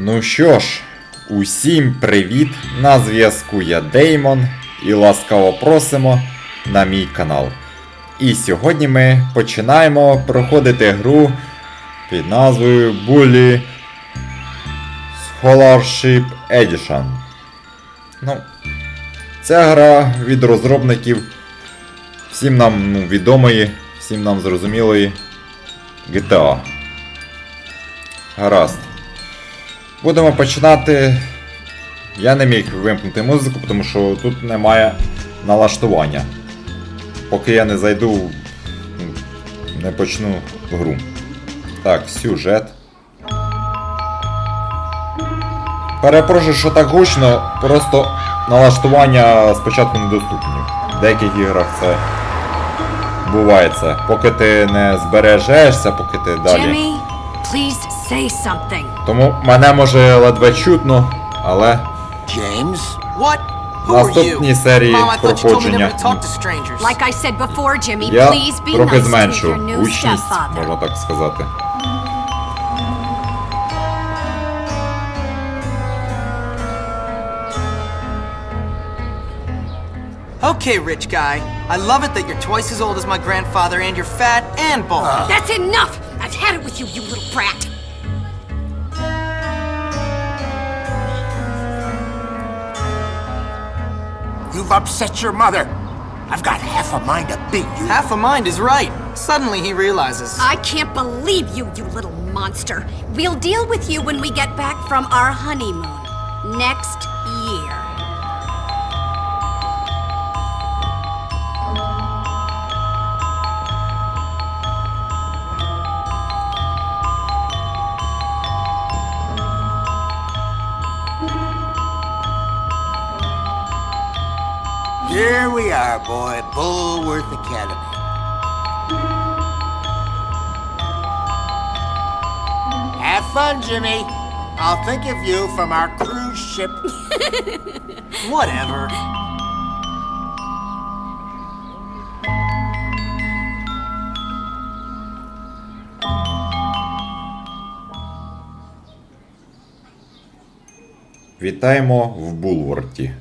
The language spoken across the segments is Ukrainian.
Ну що ж, усім привіт! На зв'язку я Деймон і ласкаво просимо на мій канал. І сьогодні ми починаємо проходити гру під назвою Bully Scholarship Edition. Ну, ця гра від розробників всім нам ну, відомої, всім нам зрозумілої GTA. Гаразд. Будемо починати. Я не міг вимкнути музику, тому що тут немає налаштування. Поки я не зайду, не почну гру. Так, сюжет. Перепрошую, що так гучно, просто налаштування спочатку недоступні. В деяких іграх це буває це. Поки ти не збережешся, поки ти далі. Jimmy, please say something. Тому мене може ледве чутно, але James? What? Who are наступній серії проходження to to. Like I said before, Jimmy, я please be трохи nice to зменшу your new гучність, stepfather. можна так сказати. Okay, rich guy. I love it that you're twice as old as my grandfather and you're fat and bald. That's enough! I've had it with you, you little brat. You've upset your mother. I've got half a mind to beat you. Half a mind is right. Suddenly he realizes. I can't believe you, you little monster. We'll deal with you when we get back from our honeymoon. Next Here we are, boy. Bullworth Academy. Have fun, Jimmy. I'll think of you from our cruise ship. Whatever. Вітаємо в Булворті.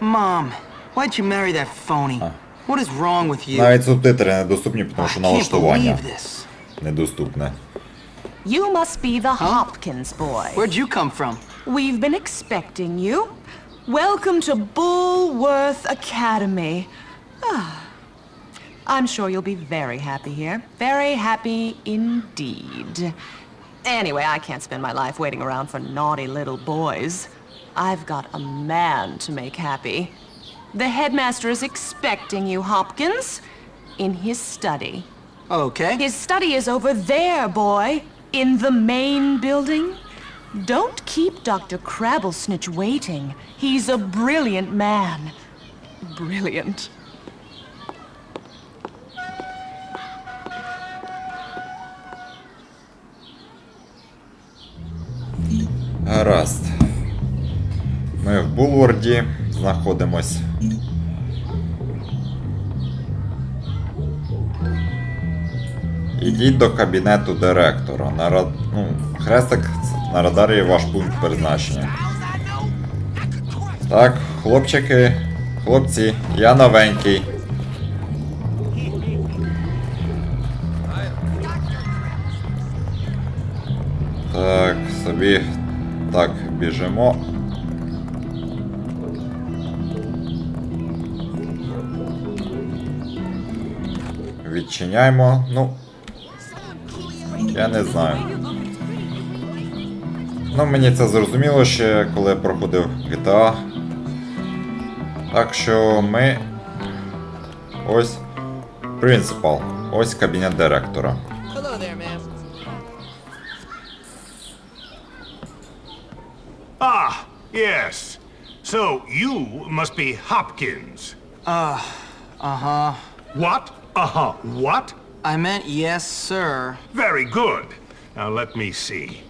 Mom, why'd you marry that phony? What is wrong with you? Навіть субтитри недоступні, тому I що can't налаштування believe this. недоступне. You must be the Hopkins boy. Where'd you come from? We've been expecting you. Welcome to Bullworth Academy. Ah. I'm sure you'll be very happy here. Very happy indeed. Anyway, I can't spend my life waiting around for naughty little boys. I've got a man to make happy. The headmaster is expecting you, Hopkins, in his study. Okay. His study is over there, boy. In the main building. Don't keep Dr. Crabblesnitch waiting. He's a brilliant man. Brilliant. Гаразд. В знаходимось. Ідіть до кабінету директора. На рад... ну, хрестик на радарі ваш пункт призначення. Так, хлопчики, хлопці, я новенький. Так, собі так, біжимо. Відчиняємо. Ну. Я не знаю. Ну, мені це зрозуміло ще, коли я проходив GTA. Так що ми. Ось. Принципал. Ось кабінет директора. Ah, yes. So you must be Hopkins. Uh huh. What? Uh huh. What? I meant yes, sir. Very good. Now let me see.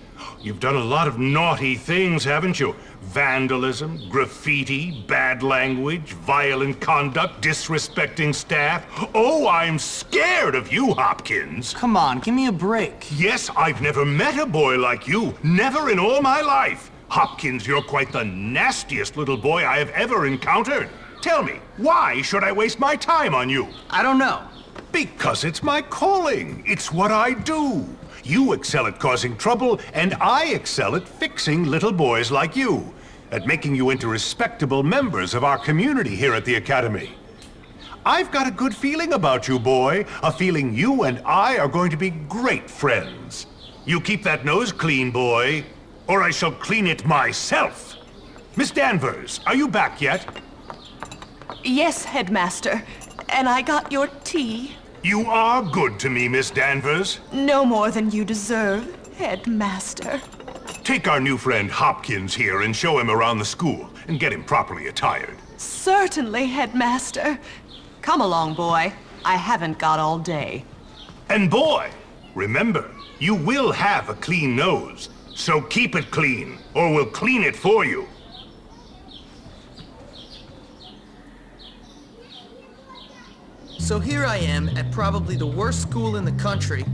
You've done a lot of naughty things, haven't you? Vandalism, graffiti, bad language, violent conduct, disrespecting staff. Oh, I'm scared of you, Hopkins. Come on, give me a break. Yes, I've never met a boy like you. Never in all my life. Hopkins, you're quite the nastiest little boy I have ever encountered. Tell me, why should I waste my time on you? I don't know. Because it's my calling. It's what I do. You excel at causing trouble, and I excel at fixing little boys like you, at making you into respectable members of our community here at the Academy. I've got a good feeling about you, boy. A feeling you and I are going to be great friends. You keep that nose clean, boy, or I shall clean it myself. Miss Danvers, are you back yet? Yes, Headmaster. And I got your tea. You are good to me, Miss Danvers. No more than you deserve, Headmaster. Take our new friend Hopkins here and show him around the school and get him properly attired. Certainly, Headmaster. Come along, boy. I haven't got all day. And boy, remember, you will have a clean nose. So keep it clean, or we'll clean it for you. So here I am at probably the worst school in the country,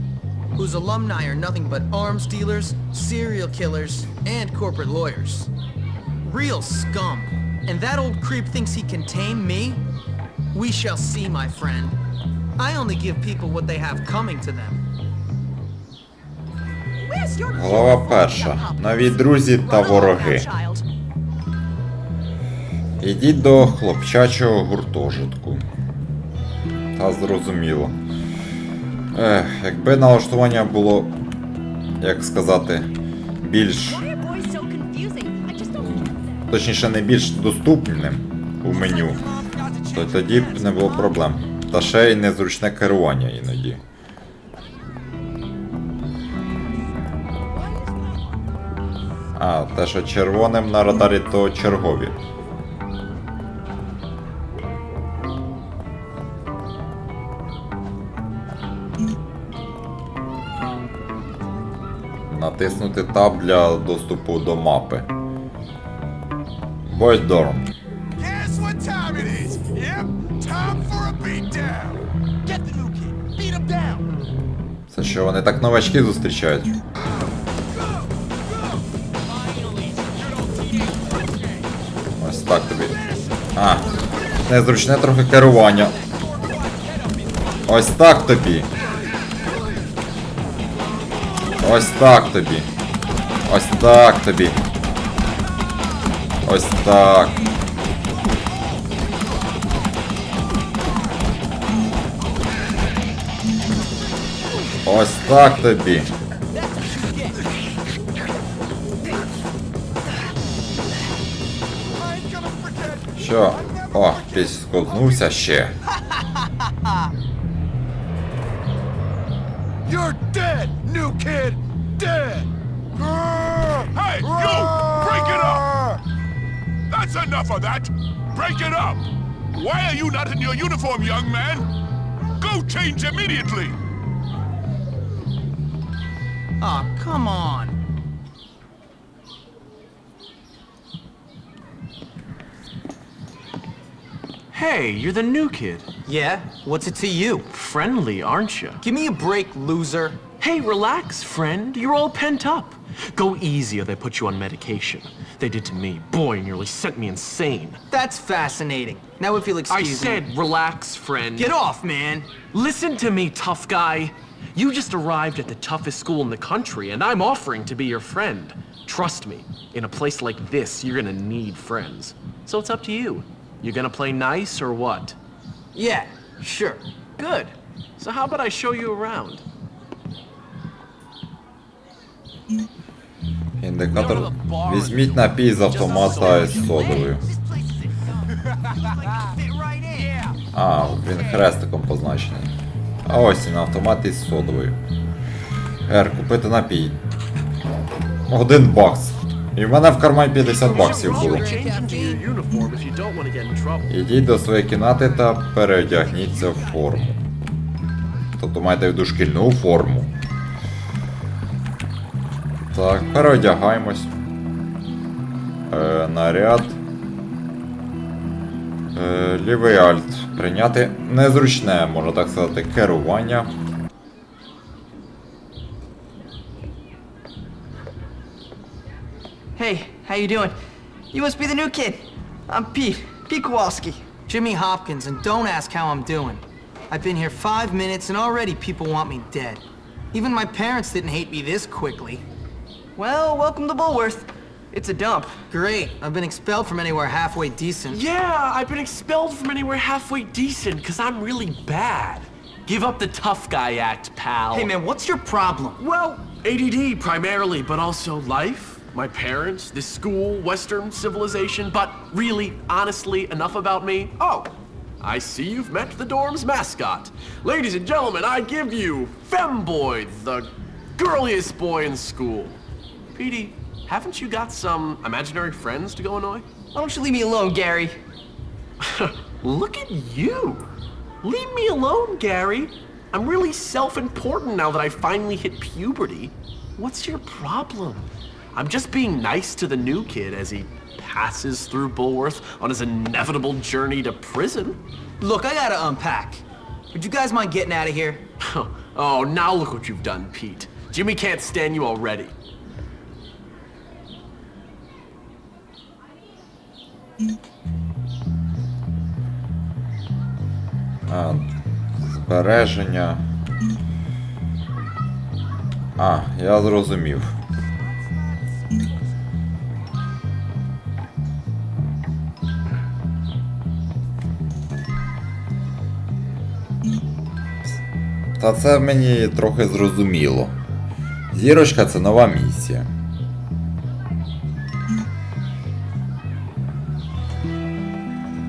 whose alumni are nothing but arms dealers, serial killers, and corporate lawyers. Real scum. And that old creep thinks he can tame me? We shall see, my friend. I only give people what they have coming to them. Where's your Глава перша. Нові друзі та вороги. Ідіть до хлопчачого гуртожитку. Та зрозуміло. Ех, якби налаштування було, як сказати, більш. Точніше, не більш доступним у меню, то тоді б не було проблем. Та ще й незручне керування іноді. А, те, що червоним на радарі, то чергові. Натиснути таб для доступу до мапи. Бойдорм. Guess what time it is? Yep, time for a beatdown. Get the new kid. Beat him down. Це що, вони так новачки зустрічають? Ось так тобі. А, незручне трохи керування. Ось так тобі. Ось так тобі. Ось так тобі. Ось так. Ось так тобі. Що? О, підскознувся ще. New kid. Dead. Hey, you! Break it up! That's enough of that! Break it up! Why are you not in your uniform, young man? Go change immediately! Aw, come on. Hey, you're the new kid. Yeah? What's it to you? Friendly, aren't you? Give me a break, loser. Hey, relax, friend. You're all pent up. Go easy or they put you on medication. They did to me. Boy, nearly sent me insane. That's fascinating. Now if you'll I excuse me. said relax, friend. Get off, man! Listen to me, tough guy. You just arrived at the toughest school in the country, and I'm offering to be your friend. Trust me, in a place like this, you're gonna need friends. So it's up to you. You're gonna play nice or what? Yeah, sure. Good. So how about I show you around? Індикатор. Візьміть напій з автомата із содовою. А, він хрестиком позначений. А ось він автомат із содовою. Р, купити напій. Один бакс. І в мене в кармані 50 баксів було. Ідіть до своєї кімнати та переодягніться в форму. Тобто маєте в виду шкільну форму. Так, переодягаємось. Е, наряд. Е, лівий альт. Прийняти незручне, можна так сказати, керування. Hey, how you doing? You must be the new kid. I'm Pete. Pete Kowalski. Jimmy Hopkins, and don't ask how I'm doing. I've been here five minutes and already people want me dead. Even my parents didn't hate me this quickly. Well, welcome to Bullworth. It's a dump. Great, I've been expelled from anywhere halfway decent. Yeah, I've been expelled from anywhere halfway decent because I'm really bad. Give up the tough guy act, pal. Hey man, what's your problem? Well, ADD primarily, but also life, my parents, this school, Western civilization, but really, honestly, enough about me. Oh, I see you've met the dorm's mascot. Ladies and gentlemen, I give you Femboy, the girliest boy in school. Petey, haven't you got some imaginary friends to go annoy? Why don't you leave me alone, Gary? Look at you! Leave me alone, Gary. I'm really self important now that I finally hit puberty. What's your problem? I'm just being nice to the new kid as he passes through Bulworth on his inevitable journey to prison. Look, I gotta unpack. Would you guys mind getting out of here? oh, now look what you've done, Pete. Jimmy can't stand you already. А, збереження. А, я зрозумів. Та це мені трохи зрозуміло. Зірочка це нова місія.